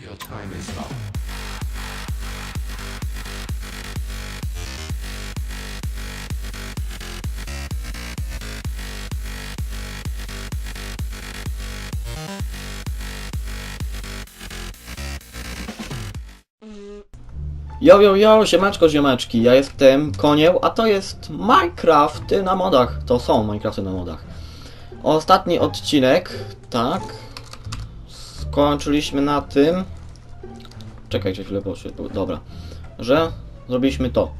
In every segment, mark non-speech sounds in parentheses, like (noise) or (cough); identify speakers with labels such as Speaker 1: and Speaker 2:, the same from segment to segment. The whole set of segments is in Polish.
Speaker 1: Your time is up.
Speaker 2: Jo, jo, jo, siemaczko, ja jestem Konieł, a to jest Minecrafty na modach. To są Minecrafty na modach. Ostatni odcinek, tak, skończyliśmy na tym... Czekajcie chwilę, bo się... Dobra. Że zrobiliśmy to.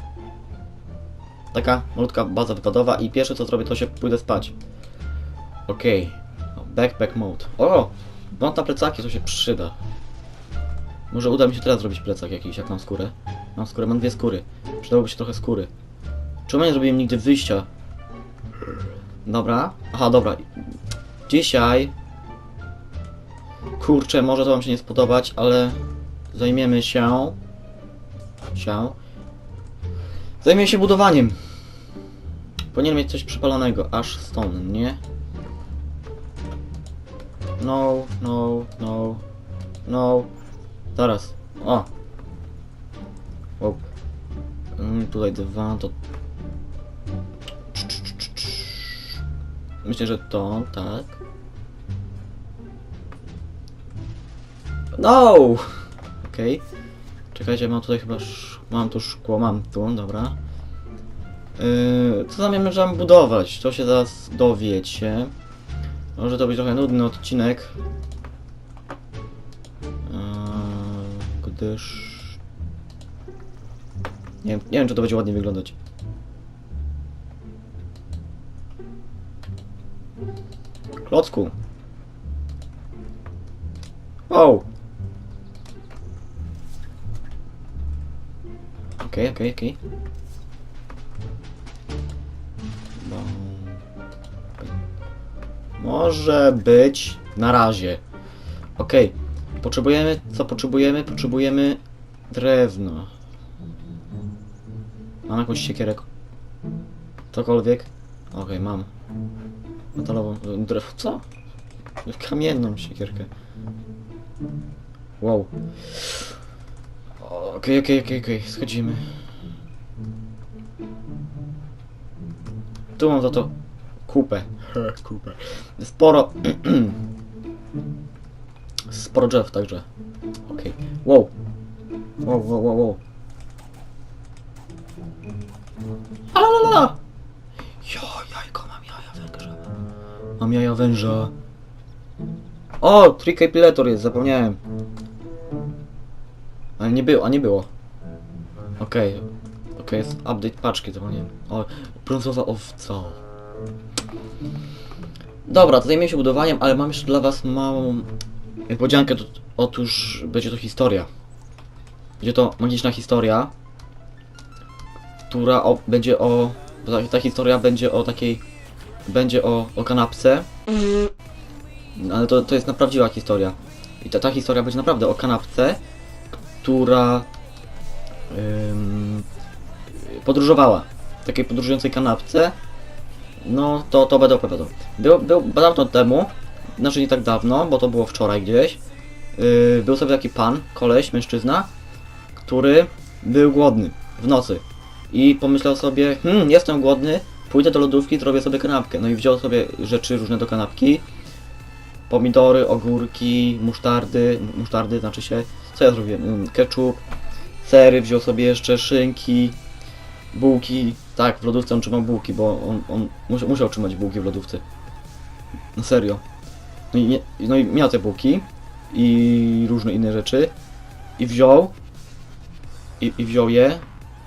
Speaker 2: Taka malutka baza wypadowa i pierwsze co zrobię to się pójdę spać. Okej. Backpack mode. O! Mam na plecaki, to się przyda. Może uda mi się teraz zrobić plecak jakiś, jak mam skórę. Mam skórę, mam dwie skóry. Przydałoby się trochę skóry. Czemu nie zrobiłem nigdy wyjścia? Dobra. Aha, dobra. Dzisiaj... Kurczę, może to wam się nie spodobać, ale... Zajmiemy się... się... Zajmiemy się budowaniem. Powinien mieć coś przypalonego. Aż stone, nie? No, no, no, no. Zaraz. O! Wow. Mm, tutaj dwa, to... Myślę, że to, tak. No! Okej. Czekajcie, mam tutaj chyba... Mam tu szkło, mam tu, dobra. Yy, co zamierzam budować? To się zaraz dowiecie. Może to być trochę nudny odcinek. Eee, gdyż... Nie, wiem- nie wiem, czy to będzie ładnie wyglądać. Klocku. Wow. Okej, okej, okej. Bo- Może być na razie. Okej. Potrzebujemy, co potrzebujemy? Potrzebujemy drewno. Mam jakąś siekierę? Cokolwiek? Okej, mam. Metalową, drewno, co? Kamienną siekierkę. Wow. Okej, okej, okej, okej, schodzimy. Tu mam za to kupę. kupę. Sporo. Sporo drzew także. Okej. Wow. Wow, wow, wow, wow. Alalala! Jo, jajko, mam jaja węża. Mam jaja węża. O, Tricapilator jest, zapomniałem. Ale nie było, a nie było. Okej. Okej, jest update paczki, zapomniałem. O, brązowa owca. Dobra, to zajmiemy się budowaniem, ale mam jeszcze dla was małą niespodziankę. To, otóż będzie to historia. Będzie to magiczna historia, która o, będzie o... Ta, ta historia będzie o takiej... Będzie o, o kanapce. Ale to, to jest na prawdziwa historia. I ta, ta historia będzie naprawdę o kanapce, która... Podróżowała. Takiej podróżującej kanapce. No, to, to będę opowiadał. Był, był dawno temu, znaczy nie tak dawno, bo to było wczoraj gdzieś, yy, był sobie taki pan, koleś, mężczyzna, który był głodny w nocy. I pomyślał sobie, hmm, jestem głodny, pójdę do lodówki, zrobię sobie kanapkę. No i wziął sobie rzeczy różne do kanapki. Pomidory, ogórki, musztardy, musztardy znaczy się, co ja zrobiłem? Mm, Ketchup, sery, wziął sobie jeszcze szynki, bułki. Tak, w lodówce on trzymał bułki, bo on, on musiał, musiał trzymać bułki w lodówce. No serio. No i, nie, no i miał te bułki i różne inne rzeczy. I wziął i, i wziął je,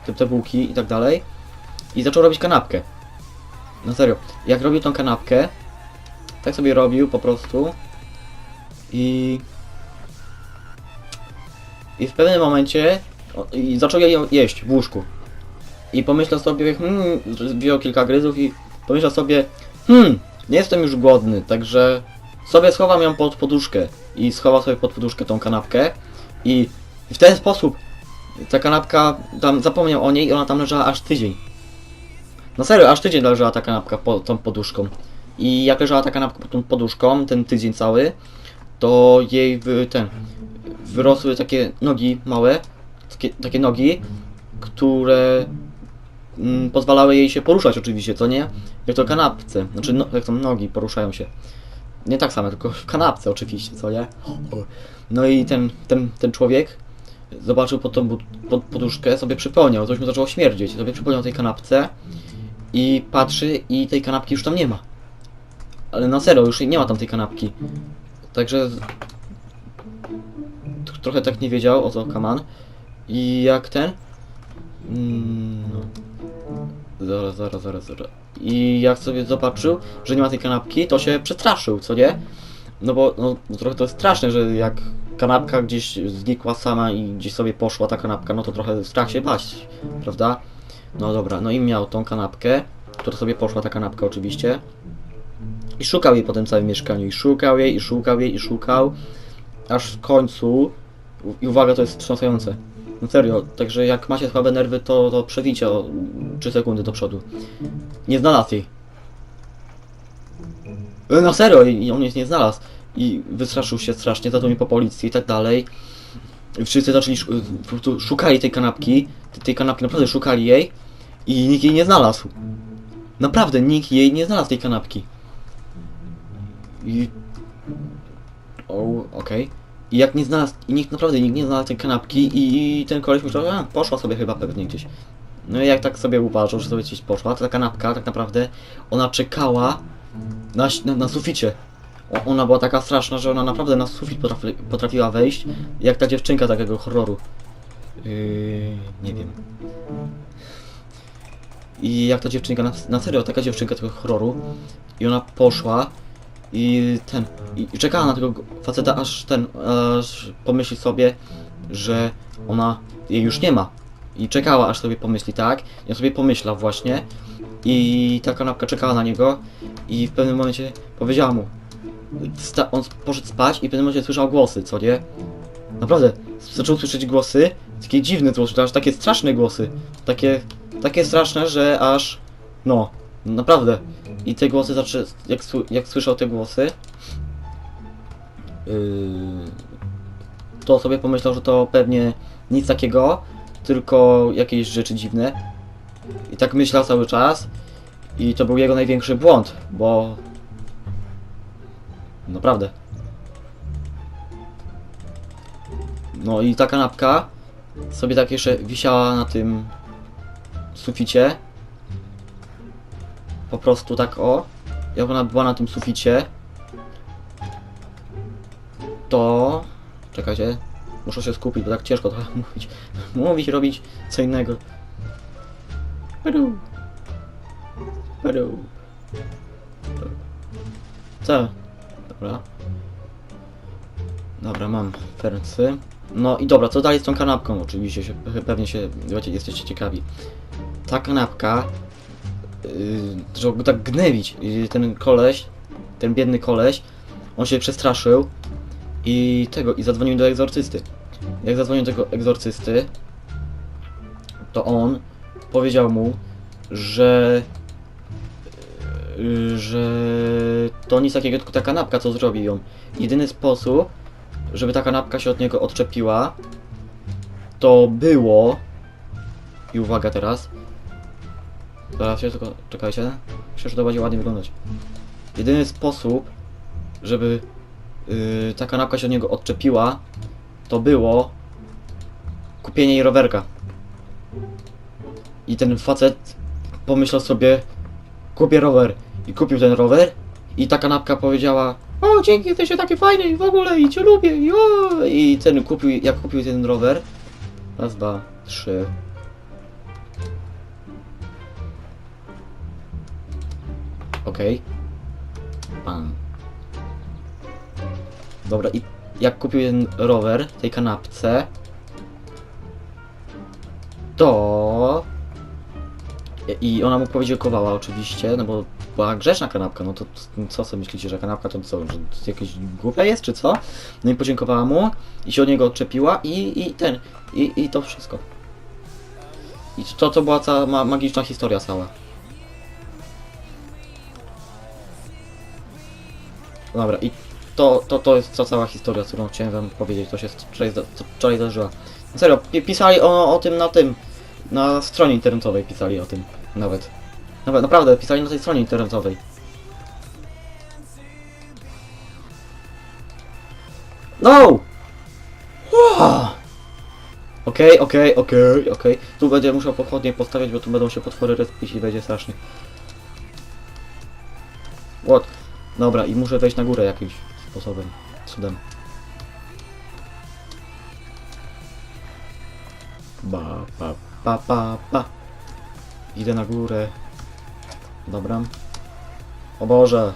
Speaker 2: te, te bułki i tak dalej. I zaczął robić kanapkę. No serio. Jak robił tą kanapkę, tak sobie robił po prostu. I... I w pewnym momencie i zaczął je jeść w łóżku. I pomyślał sobie, hmm, wziął kilka gryzów i pomyślał sobie, hmm, nie jestem już głodny, także sobie schowam ją pod poduszkę. I schował sobie pod poduszkę tą kanapkę. I w ten sposób ta kanapka, tam zapomniał o niej i ona tam leżała aż tydzień. No serio, aż tydzień leżała ta kanapka pod tą poduszką. I jak leżała ta kanapka pod tą poduszką, ten tydzień cały, to jej ten, wyrosły takie nogi małe, takie, takie nogi, które mm, pozwalały jej się poruszać oczywiście, co nie? Jak to kanapce, znaczy no, jak to nogi poruszają się. Nie tak samo, tylko w kanapce oczywiście, co nie? No i ten, ten, ten człowiek zobaczył pod tą pod poduszkę, sobie przypomniał, coś mu zaczęło śmierdzieć, sobie przypomniał tej kanapce i patrzy i tej kanapki już tam nie ma. Ale na serio, już nie ma tam tej kanapki. Także trochę tak nie wiedział o co Kaman. I jak ten? Mm, no. Zaraz, zaraz, zaraz, zaraz. I jak sobie zobaczył, że nie ma tej kanapki, to się przestraszył, co nie? No bo no, trochę to jest straszne, że jak kanapka gdzieś znikła sama i gdzieś sobie poszła ta kanapka, no to trochę strach się bać, prawda? No dobra, no i miał tą kanapkę, która sobie poszła ta kanapka oczywiście. I szukał jej po tym całym mieszkaniu, i szukał jej, i szukał jej, i szukał, aż w końcu, i uwaga, to jest wstrząsające, no serio, także jak macie słabe nerwy, to, to przewijcie o 3 sekundy do przodu. Nie znalazł jej. E, Na serio, i on jej nie znalazł. I wystraszył się strasznie, zadzwonił po policji i tak dalej. Wszyscy zaczęli, szu- po prostu szukali tej kanapki, tej- kanapki, naprawdę szukali jej i nikt jej nie znalazł. Naprawdę, nikt jej nie znalazł tej kanapki. I... O, okej. I jak nie znalazł, i nikt naprawdę nikt nie znalazł tej kanapki i, i ten koleś myślał, a poszła sobie chyba pewnie gdzieś. No i jak tak sobie uważał, że sobie gdzieś poszła, to ta kanapka tak naprawdę, ona czekała na, na, na suficie. O, ona była taka straszna, że ona naprawdę na sufit potrafi, potrafiła wejść, jak ta dziewczynka takiego horroru. Yy, nie wiem. I jak ta dziewczynka, na, na serio, taka dziewczynka tego horroru, i ona poszła i ten, i, i czekała na tego go- faceta, aż ten, aż pomyśli sobie, że ona jej już nie ma. I czekała, aż sobie pomyśli, tak? Ja sobie pomyślał właśnie. I ta kanapka czekała na niego i w pewnym momencie powiedziała mu. Sta- on poszedł spać i w pewnym momencie słyszał głosy, co nie? Naprawdę, zaczął słyszeć głosy, takie dziwne głosy, aż takie straszne głosy. Takie, takie straszne, że aż, no, naprawdę. I te głosy jak, jak słyszał te głosy, yy, to sobie pomyślał, że to pewnie nic takiego, tylko jakieś rzeczy dziwne. I tak myślał cały czas. I to był jego największy błąd, bo... Naprawdę. No i ta kanapka sobie tak jeszcze wisiała na tym suficie. Po prostu tak o. Jak ona była na tym suficie, to... Czekajcie, muszę się skupić, bo tak ciężko trochę (laughs) mówić. Mówić, robić co innego. Peru. Peru. Co? Dobra. Dobra, mam fercy. No i dobra, co dalej z tą kanapką? Oczywiście się, pe- pewnie się, jesteście ciekawi. Ta kanapka, żeby go tak gnębić, i ten koleś, ten biedny koleś, on się przestraszył i tego, i zadzwonił do egzorcysty. Jak zadzwonił do tego egzorcysty, to on powiedział mu, że yy, że to nic takiego, tylko ta kanapka, co zrobi ją. Jedyny sposób, żeby ta kanapka się od niego odczepiła, to było... I uwaga teraz. Zaraz się tylko... czekajcie. Myślę, że to będzie ładnie wyglądać. Jedyny sposób, żeby yy, ta kanapka się od niego odczepiła, to było kupienie jej rowerka. I ten facet pomyślał sobie, kupię rower. I kupił ten rower. I ta kanapka powiedziała, o dzięki, jesteś taki fajny i w ogóle i cię lubię. I, o! I ten kupił, jak kupił ten rower. Raz, dwa, trzy. Okej. Pan. Dobra, i jak kupił ten rower tej kanapce, to i ona mu podziękowała oczywiście, no bo była grzeczna kanapka, no to co sobie myślicie, że kanapka to co, że jakieś głupia jest, czy co? No i podziękowała mu i się od niego odczepiła i, i ten, i, i to wszystko. I to, to była cała ma magiczna historia cała. Dobra, i to, to, to jest ta cała historia, którą chciałem wam powiedzieć, to się wczoraj, co wczoraj zdarzyła. Serio, pi- pisali o, o tym na tym, na stronie internetowej pisali o tym, nawet. Nawet, naprawdę, pisali na tej stronie internetowej. No! Okej, okej, okej, okej. Tu będę musiał pochodnie postawiać, bo tu będą się potwory respić i będzie strasznie. What? Dobra, i muszę wejść na górę jakimś sposobem. Cudem. Ba, pa, pa, pa, pa. Idę na górę. Dobra. O Boże.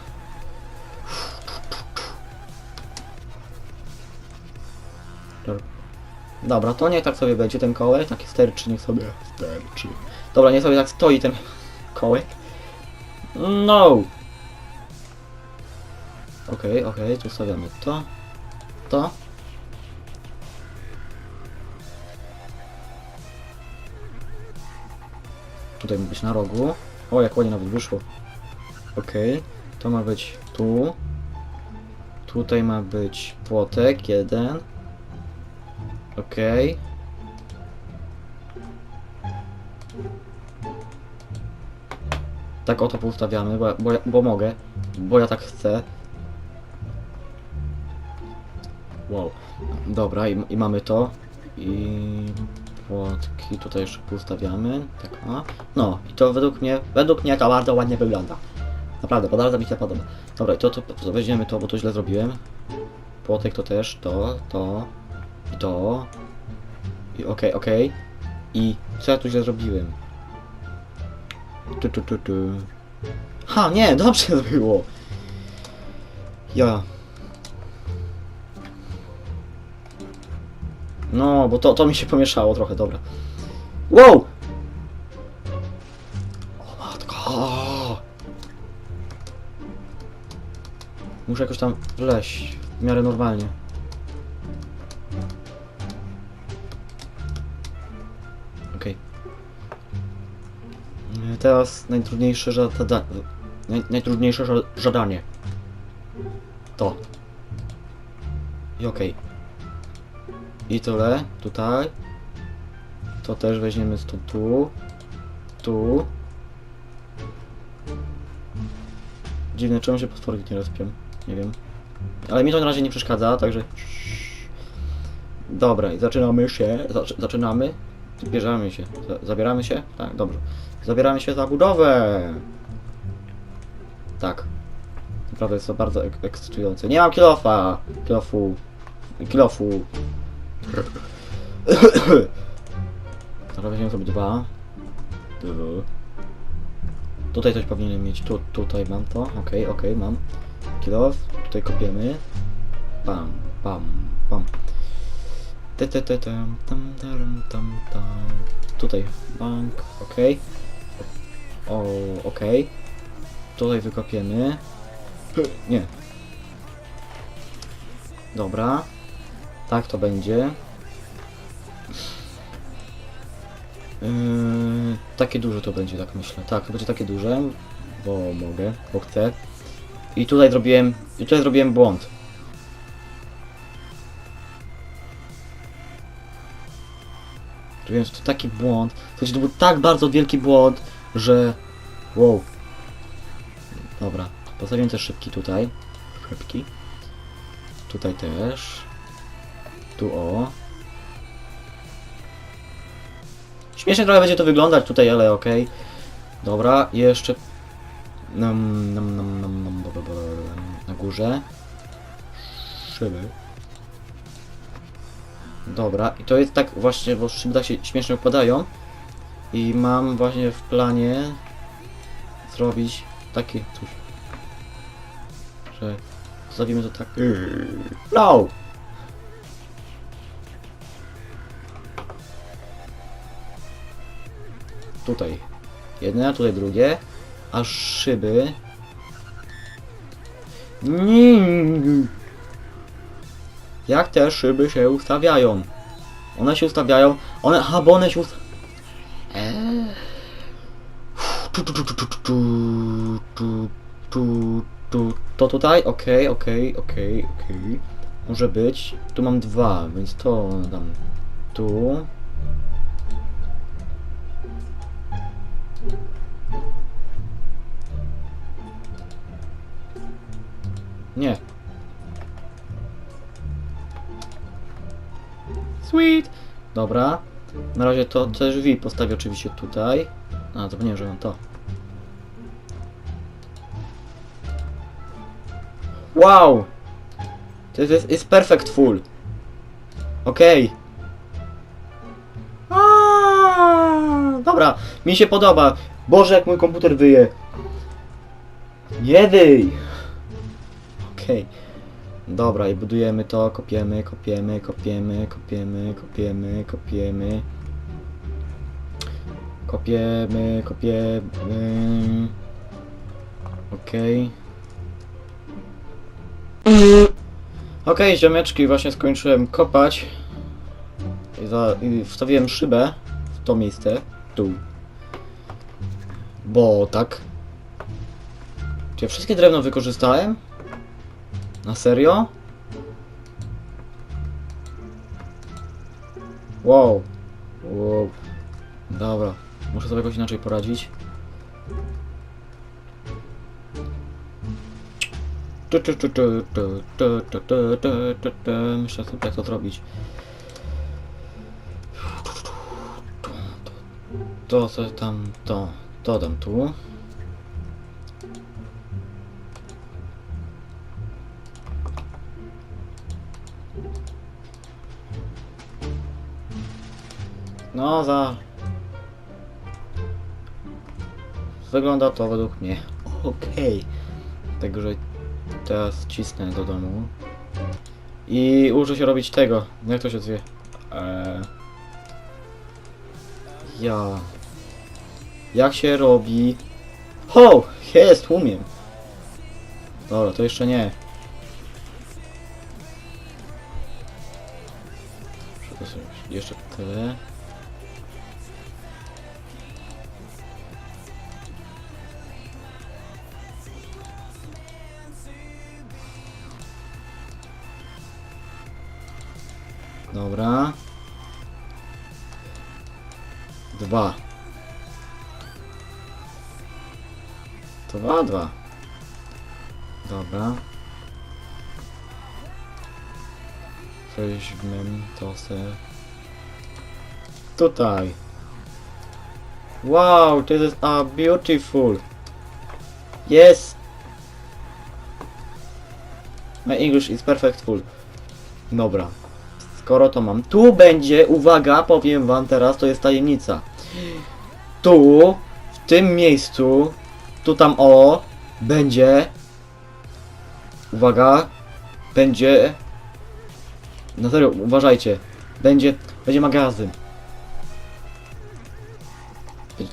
Speaker 2: Dobra, to nie tak sobie będzie ten kołek, taki sterczy, niech sobie sterczy. Dobra, niech sobie tak stoi ten kołek. No! Okej, okej, tu stawiamy to, to. Tutaj ma być na rogu. O, jak ładnie nawet wyszło. Okej, to ma być tu. Tutaj ma być płotek, jeden. Okej. Tak oto poustawiamy, bo, bo, bo mogę, bo ja tak chcę. Wow. Dobra, i, i mamy to. I płotki tutaj jeszcze poustawiamy. Tak, a. No, i to według mnie, według mnie to bardzo ładnie wygląda. Naprawdę, bardzo mi się podoba. Dobra, i to, to, to weźmiemy to, bo to źle zrobiłem. Płotek to też, to, to, i to. I okej, okej. I co ja tu źle zrobiłem? Tu, tu, tu, tu. Ha, nie, (laughs) dobrze było. Ja. No, bo to, to mi się pomieszało trochę, dobra. Wow! O matko! Muszę jakoś tam wleźć w miarę normalnie. Okej. E, Teraz najtrudniejsze żada... Naj, najtrudniejsze ża- żadanie. To. I okej. I tyle. Tutaj. To też weźmiemy stąd tu. Tu. Dziwne, czemu się potworki nie rozpią? Nie wiem. Ale mi to na razie nie przeszkadza, także... Dobra, i zaczynamy się. Zac zaczynamy. Zbierzamy się. Za zabieramy się? Tak, dobrze. Zabieramy się za budowę. Tak. Naprawdę jest to bardzo ek ekscytujące. Nie mam kilofa! Kilofu. Kilofu. Dobra, weźmiemy sobie dwa. Tutaj coś powinienem mieć. Tu, tutaj mam to. Okej, okej, mam. Kilof. Tutaj kopiemy. Pam, pam, pam. Te, te, te, tam, tam, tam, tam, tam. Tutaj bank, okej. O, okej. Tutaj wykopiemy. Nie. Dobra. Tak to będzie. Yy, takie duże to będzie, tak myślę. Tak, to będzie takie duże, bo mogę, bo chcę. I tutaj zrobiłem, i tutaj zrobiłem błąd. Zrobiłem tu taki błąd. Słuchajcie, to był tak bardzo wielki błąd, że... Wow. Dobra, postawiłem też szybki tutaj. Szybki. Tutaj też. Tu o. Śmiesznie trochę będzie to wyglądać tutaj, ale okej. Dobra, i jeszcze... Nam, nam, nam, nam, nam, na górze. Szyby. Dobra, i to jest tak właśnie, bo szyby tak się śmiesznie układają. I mam właśnie w planie zrobić takie coś. Że zostawimy to tak. No! tutaj jedne, tutaj drugie, a szyby... Jak te szyby się ustawiają? One się ustawiają, one, aha, bo one się ustawiają... tu To tutaj? Okej, okay, okej, okay, okej, okay, okej. Okay. Może być. Tu mam dwa, więc to dam tu. Nie. Sweet. Dobra. Na razie to te drzwi postawię oczywiście tutaj. A, zapomniałem, że mam to. Wow! To jest, jest perfect full. Okej. Okay. Dobra, mi się podoba. Boże, jak mój komputer wyje. Nie wyj! Okej. Dobra, i budujemy to, kopiemy, kopiemy, kopiemy, kopiemy, kopiemy, kopiemy. Kopiemy, kopiemy. Okej. Okej, ziomeczki, właśnie skończyłem kopać. I, za, I wstawiłem szybę w to miejsce. Tu. Bo tak. Czy ja wszystkie drewno wykorzystałem? Na serio? Wow. wow. Dobra. Muszę sobie jakoś inaczej poradzić. Myślę, jak to zrobić. To, to tam, to, to dam tu. No, za... Wygląda to według mnie okej. Także teraz cisnę do domu. I uczę się robić tego. Jak to się zwie? Eee... Ja... Jak się robi... Ho! Jest, umiem. Dobra, to jeszcze nie. Jeszcze tyle. Dobra. Dwa. Dwa, dwa. Dobra. Weźmy to se. Tutaj. Wow, this is a beautiful. Yes. My English is perfect full. Dobra. Skoro to mam. Tu będzie, uwaga, powiem wam teraz, to jest tajemnica. Tu, w tym miejscu, tu tam o, będzie, uwaga, będzie, na serio, uważajcie, będzie, będzie magazyn.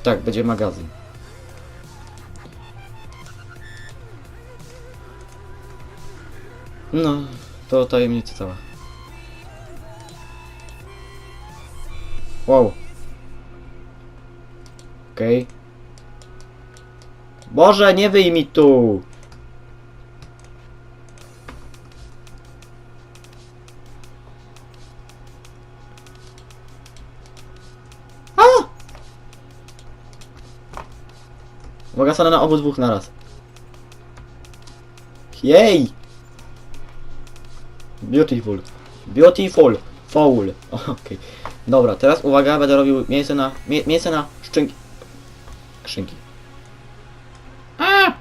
Speaker 2: Tak, będzie magazyn. No, to tajemnica cała. Wow. Okej. Boże, nie wyjmij mi tu! A! Uwaga, stanę na obydwu naraz. Jej! Beautiful. Beautiful. Foul. (laughs) Okej. Dobra, teraz uwaga, będę robił miejsce na... Mie, miejsce na szczęki. Skrzynki. A!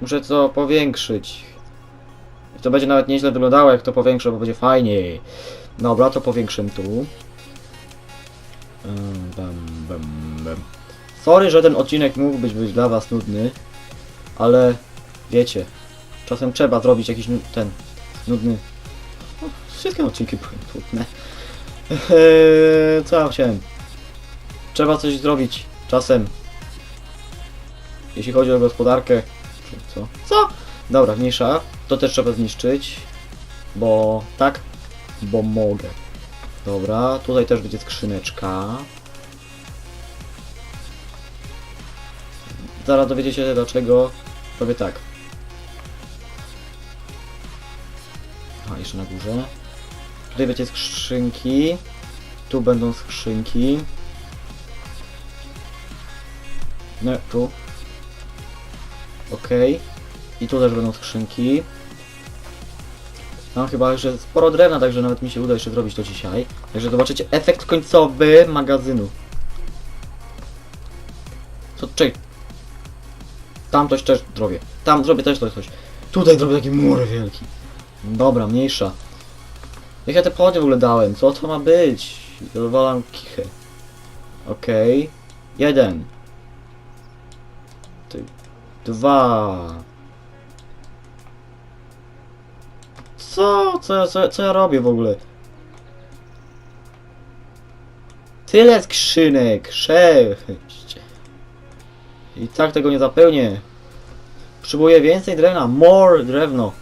Speaker 2: Muszę to powiększyć. To będzie nawet nieźle wyglądało, jak to powiększę, bo będzie fajniej. Dobra, to powiększę tu. Bam, bam, bam. Sorry, że ten odcinek mógł być, być dla was nudny, ale wiecie, czasem trzeba zrobić jakiś ten nudny. Wszystkie odcinki płótne. Eee, co ja chciałem? Trzeba coś zrobić czasem. Jeśli chodzi o gospodarkę. Co? Co? Dobra, mniejsza. To też trzeba zniszczyć. Bo tak, bo mogę. Dobra, tutaj też będzie skrzyneczka. Zaraz dowiecie się dlaczego robię tak. A, jeszcze na górze. Tutaj będzie skrzynki. Tu będą skrzynki. No, tu. Okej. I tu też będą skrzynki. Mam chyba jeszcze sporo drewna, także nawet mi się uda jeszcze zrobić to dzisiaj. Także zobaczycie efekt końcowy magazynu. Co, czekaj. Tam coś też zrobię. Tam zrobię też coś. Tutaj zrobię taki mur wielki. Dobra, mniejsza. Jak ja te pochodnie w ogóle dałem? Co to ma być? Dowalam kichę. Okej. Jeden. Ty. Dwa. Co? Co, ja- co, co ja robię w ogóle? Tyle skrzynek. Sześć. I tak tego nie zapełnię. Potrzebuję więcej drewna. More drewno.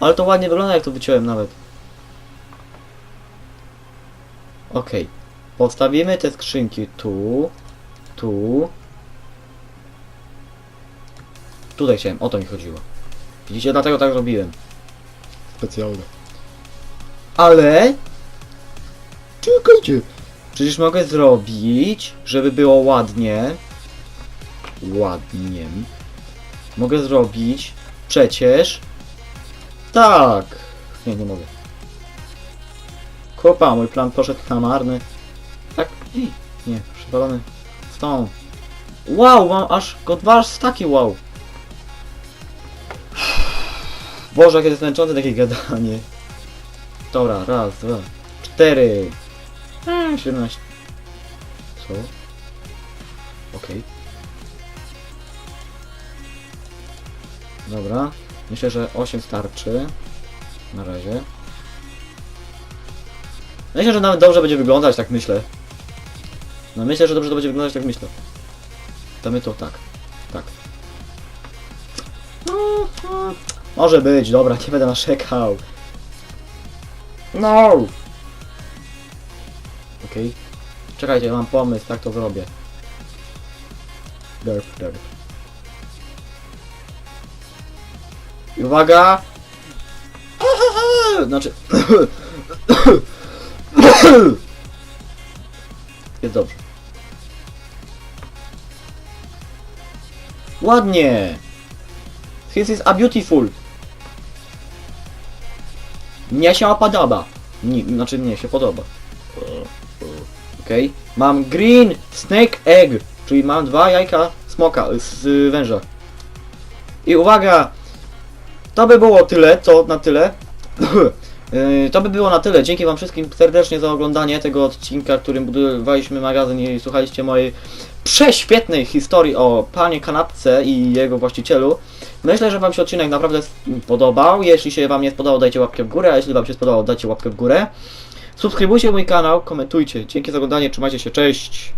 Speaker 2: Ale to ładnie wygląda jak to wyciąłem nawet. Okej. Postawimy te skrzynki tu. Tu. Tutaj chciałem, o to mi chodziło. Widzicie, dlatego tak zrobiłem. Specjalne. Ale... Czekajcie. Przecież mogę zrobić, żeby było ładnie. Ładnie. Mogę zrobić przecież... Tak. Nie, nie mogę. Kupa, mój plan poszedł na marny. Tak, nie, przewalony w. Wow, mam aż go dwa staki, wow. (sighs) Boże, jakie jest męczące takie gadanie. Dobra, raz, dwa, cztery. Eee, 17. Co? Okej. Dobra. Myślę, że 8 starczy. Na razie. Myślę, że nawet dobrze będzie wyglądać, tak myślę. No myślę, że dobrze to będzie wyglądać, tak myślę. Damy to tak. Tak. No, no. Może być, dobra, nie będę narzekał. No! Okej. Czekajcie, mam pomysł, tak to zrobię. Derp, derp. I uwaga! Znaczy... (coughs) (coughs) (coughs) Jest dobrze. Ładnie! This is a beautiful. Mnie się podoba. Nie, znaczy mnie się podoba. Okej. Mam green snake egg, czyli mam dwa jajka smoka z y, węża. I uwaga! To by było tyle, to na tyle. (coughs) Yy, To by było na tyle. Dzięki Wam wszystkim serdecznie za oglądanie tego odcinka, którym budowaliśmy magazyn i słuchaliście mojej prześwietnej historii o panie kanapce i jego właścicielu. Myślę, że Wam się odcinek naprawdę podobał. Jeśli się Wam nie spodobał, dajcie łapkę w górę, a jeśli Wam się spodobał, dajcie łapkę w górę. Subskrybujcie mój kanał, komentujcie. Dzięki za oglądanie, trzymajcie się, cześć!